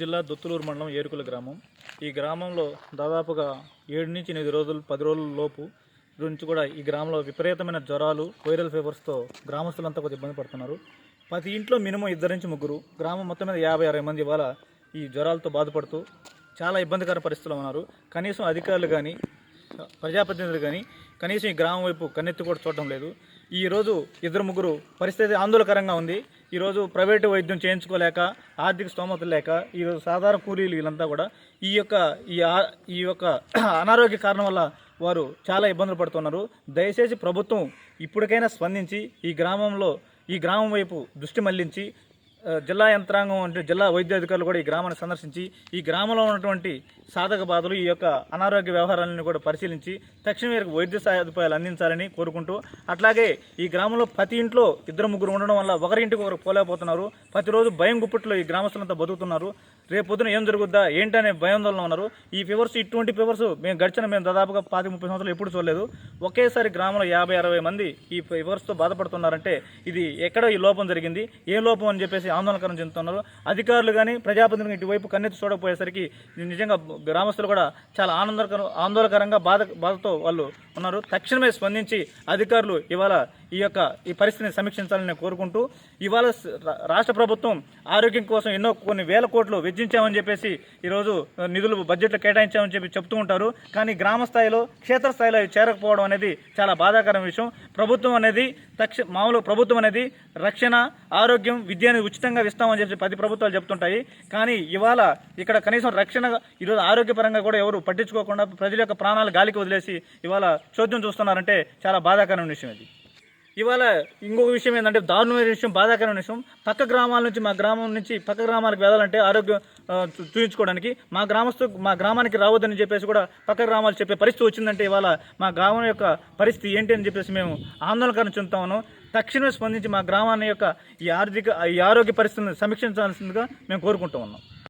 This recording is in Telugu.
జిల్లా దొత్తులూరు మండలం ఏరుకుల గ్రామం. ఈ గ్రామంలో దాదాపుగా ఏడు నుంచి ఎనిమిది రోజులు పది రోజుల లోపు నుంచి కూడా ఈ గ్రామంలో విపరీతమైన జ్వరాలు వైరల్ ఫీవర్స్తో గ్రామస్తులంతా కొద్దిగా ఇబ్బంది పడుతున్నారు. ప్రతి ఇంట్లో మినిమం ఇద్దరు నుంచి ముగ్గురు గ్రామం మొత్తం మీద యాభై అరవై మంది ఇవాళ ఈ జ్వరాలతో బాధపడుతూ చాలా ఇబ్బందికర పరిస్థితుల్లో ఉన్నారు. కనీసం అధికారులు కానీ ప్రజాప్రతినిధులు కానీ కనీసం ఈ గ్రామం వైపు కన్నెత్తి కూడా చూడటం లేదు. ఈ రోజు ఇద్దరు ముగ్గురు పరిస్థితి ఆందోళనకరంగా ఉంది. ఈరోజు ప్రైవేటు వైద్యం చేయించుకోలేక ఆర్థిక స్తోమత లేక ఈరోజు సాధారణ కూలీలు వీళ్ళంతా కూడా ఈ యొక్క ఈ ఆ- ఈ యొక్క అనారోగ్య కారణం వల్ల వారు చాలా ఇబ్బందులు పడుతున్నారు. దయచేసి ప్రభుత్వం ఇప్పటికైనా స్పందించి ఈ గ్రామంలో ఈ గ్రామం వైపు దృష్టి మళ్ళించి జిల్లా యంత్రాంగం అంటే జిల్లా వైద్య అధికారులు కూడా ఈ గ్రామాన్ని సందర్శించి ఈ గ్రామంలో ఉన్నటువంటి సాధక బాధలు ఈ యొక్క అనారోగ్య వ్యవహారాలను కూడా పరిశీలించి తక్షణ వీరికి వైద్య సదుపాయాలు అందించాలని కోరుకుంటూ అట్లాగే ఈ గ్రామంలో ప్రతి ఇంట్లో ఇద్దరు ముగ్గురు ఉండడం వల్ల ఒకరింటికి ఒకరు పోలేకపోతున్నారు. ప్రతిరోజు భయం గుప్పట్లో ఈ గ్రామస్తులంతా బతుకుతున్నారు. రేపు పొద్దున ఏం జరుగుద్దా ఏంటనే భయాందోళన ఉన్నారు. ఈ ఫీవర్స్ ఇటువంటి ఫీవర్స్ మేము గడిచిన మేము దాదాపుగా పాతి ముప్పై సంవత్సరాలు ఎప్పుడు చూడలేదు. ఒకేసారి గ్రామంలో యాభై అరవై మంది ఈ ఫీవర్స్తో బాధపడుతున్నారంటే ఇది ఎక్కడ ఈ లోపం జరిగింది. ఏ లోపం అని చెప్పేసి ఆందోళనకరం చెందుతున్నారు. అధికారులు కానీ ప్రజాప్రతినిధులు ఇటువైపు కన్నెత్తి చూడకపోయేసరికి నిజంగా గ్రామస్తులు కూడా చాలా ఆనందకర ఆందోళనకరంగా బాధ బాధతో వాళ్ళు ఉన్నారు. తక్షణమే స్పందించి అధికారులు ఇవాళ ఈ యొక్క ఈ పరిస్థితిని సమీక్షించాలని కోరుకుంటూ ఇవాళ రాష్ట్ర ప్రభుత్వం ఆరోగ్యం కోసం ఎన్నో కొన్ని వేల కోట్లు వెచ్చించామని చెప్పేసి ఈరోజు నిధులు బడ్జెట్లో కేటాయించామని చెప్పి చెప్తూ ఉంటారు. కానీ గ్రామ స్థాయిలో క్షేత్రస్థాయిలో అవి చేరకపోవడం అనేది చాలా బాధాకరమైన విషయం. ప్రభుత్వం అనేది తక్ష మామూలు ప్రభుత్వం అనేది రక్షణ ఆరోగ్యం విద్యను ఉచితంగా ఇస్తామని చెప్పి పది ప్రభుత్వాలు చెప్తుంటాయి. కానీ ఇవాళ ఇక్కడ కనీసం రక్షణ ఈరోజు ఆరోగ్యపరంగా కూడా ఎవరు పట్టించుకోకుండా ప్రజల యొక్క ప్రాణాలు గాలికి వదిలేసి ఇవాళ చోద్యం చూస్తున్నారంటే చాలా బాధాకరమైన విషయం అది. ఇవాళ ఇంకొక విషయం ఏంటంటే దారుణమైన విషయం బాధాకరమైన విషయం. పక్క గ్రామాల నుంచి మా గ్రామం నుంచి పక్క గ్రామాలకు వెళ్ళాలంటే ఆరోగ్యం చూపించుకోవడానికి చూయించుకోవడానికి మా గ్రామస్తు మా గ్రామానికి రావద్దని చెప్పేసి కూడా పక్క గ్రామాలు చెప్పే పరిస్థితి వచ్చిందంటే ఇవాళ మా గ్రామం యొక్క పరిస్థితి ఏంటి అని చెప్పేసి మేము ఆందోళనకరణ చెందుతాము తక్షణమే స్పందించి మా గ్రామాన్ని యొక్క ఈ ఆర్థిక ఈ ఆరోగ్య పరిస్థితిని సమీక్షించాల్సిందిగా మేము కోరుకుంటూ ఉన్నాం.